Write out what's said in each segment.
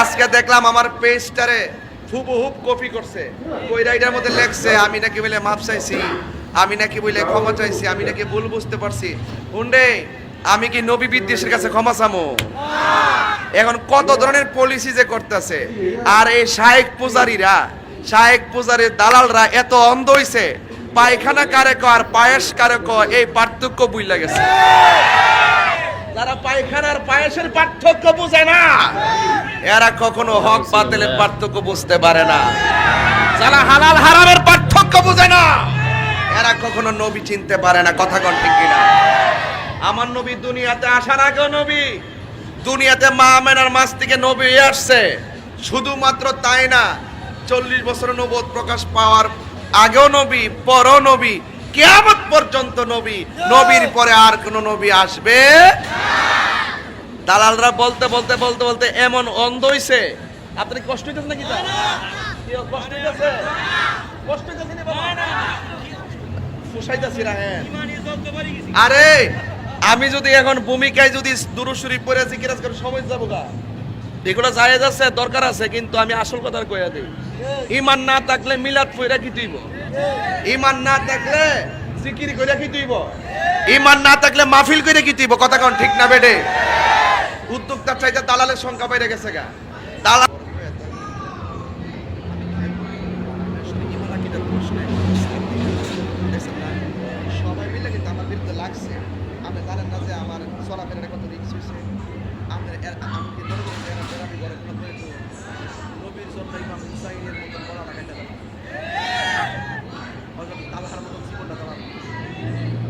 আজকে দেখলাম আমার পেজটারে হুবহুব কপি করছে। কইরা এটার মধ্যে লেখছে, আমি নাকি বলে মাপ চাইছি, আমি নাকি বলে ক্ষমা চাইছি, আমি নাকি ভুল বুঝতে পারছি। হুন্ডে, আমি কি নবী বিদ্বেষের কাছে ক্ষমা চামো? এখন কত ধরনের পলিসি যে করতেছে। আর এই শাহেক পূজারীরা শাহেক পূজারীর দালালরা এত অন্ধ হইছে, পায়খানা কারে ক আর পায়েস কারে ক এই পার্থক্য বুঝলা গেছে। যারা পায়খানার পায়েসের পার্থক্য বুঝে না। এরা কখনো হক বাতিলের পার্থক্য বুঝতে পারে না। যারা হালাল হারামের পার্থক্য বুঝে না, এরা কখনো নবী চিনতে পারে না। কথা কন ঠিক কিনা? আমার নবী দুনিয়াতে আসার আগেও নবী। দুনিয়াতে মা আমেনার মাস থেকে নবী আসছে। শুধুমাত্র তাই না, চল্লিশ বছর নবোধ প্রকাশ পাওয়ার আগেও নবী, পরও নবী কেয়ামত পর্যন্ত নবী নবীর পরে আর কোন নবী আসবে দালালরা বলতে বলতে বলতে বলতে এমন অন্ধ হইছে। আপনি কষ্ট হইতেছে নাকি? কষ্ট হইতেছে? কষ্ট হইতেছে নি না হ্যাঁ। আরে আমি যদি এখন ভূমিকায় যদি দুরুসুরি পরে আছি কিরাজ করে সময় যাব গা। এগুলো জায়েজ আছে দরকার আছে কিন্তু আমি আসল কথা কইয়া দিই। ইমান না থাকলে মিলাদ পইরা কি তুইব? ইমান না থাকলে জিকির করে কি তুইব? ইমান না থাকলে মাহফিল করে কি তুইব? কথা কোন ঠিক না বেডে? উদ্যোক্তার চাইতে দালালের সংখ্যা বেড়ে গেছে গা। দালাল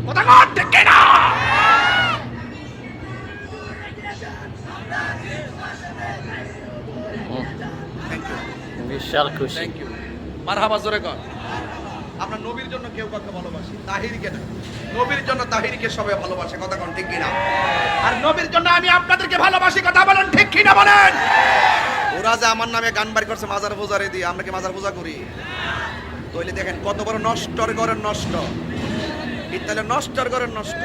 কথা কন ঠিক ইউ বিশাল খুশি। থ্যাংক ইউ মারহাবা জোরে কর। আমরা নবীর জন্য কেউ কাউকে ভালোবাসি তাহিরকে না। নবীর জন্য তাহিরকে সবাই ভালোবাসে কথা কোন ঠিক কিনা? আর নবীর জন্য আমি আপনাদেরকে ভালোবাসি কথা বলেন ঠিক কিনা বলেন? ওরা যে আমার নামে গান বাড়ি করছে মাজার পূজারে দিয়ে আমরা কি মাজার পূজা করি? তইলে দেখেন কত বড় নষ্টর ঘরের নষ্ট। ইতালে নষ্টর ঘরের নষ্ট।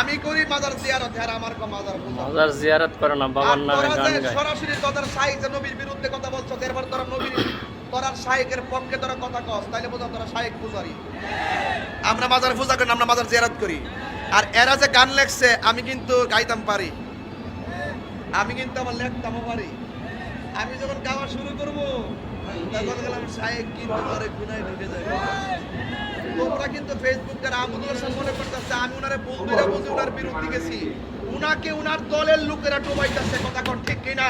আমি করি মাজার জিয়ারত আর আমার কো মাজার মজার জিয়ারত করে না বাবার নামে গান গায়। সরাসরি তোদের শাইখে নবীর বিরুদ্ধে কথা বলছো এরপর তোরা নবীর তোরার শাইখের পক্ষে তোরা কথা কস তাইলে বোঝা তোরা শাইখ পূজারি। আমরা মাজার পূজা করি আমরা মাজার জিয়ারত করি। আর এরা যে গান লেখছে আমি কিন্তু গাইতাম পারি। আমি কিন্তু আমার লেখতামও পারি। আমি যখন গাওয়া শুরু করব তখন গেলাম সাহেব কিন্তু ঘরে গুনায় ঢুকে যাবে তোমরা কিন্তু ফেসবুকের আবুদুল মনে করতেছে, আমি ওনারে বলতে না বুঝে উনার বিরুদ্ধে গেছি। উনাকে উনার দলের লোকেরা ডোবাইতেছে, কথা কোন ঠিক কিনা?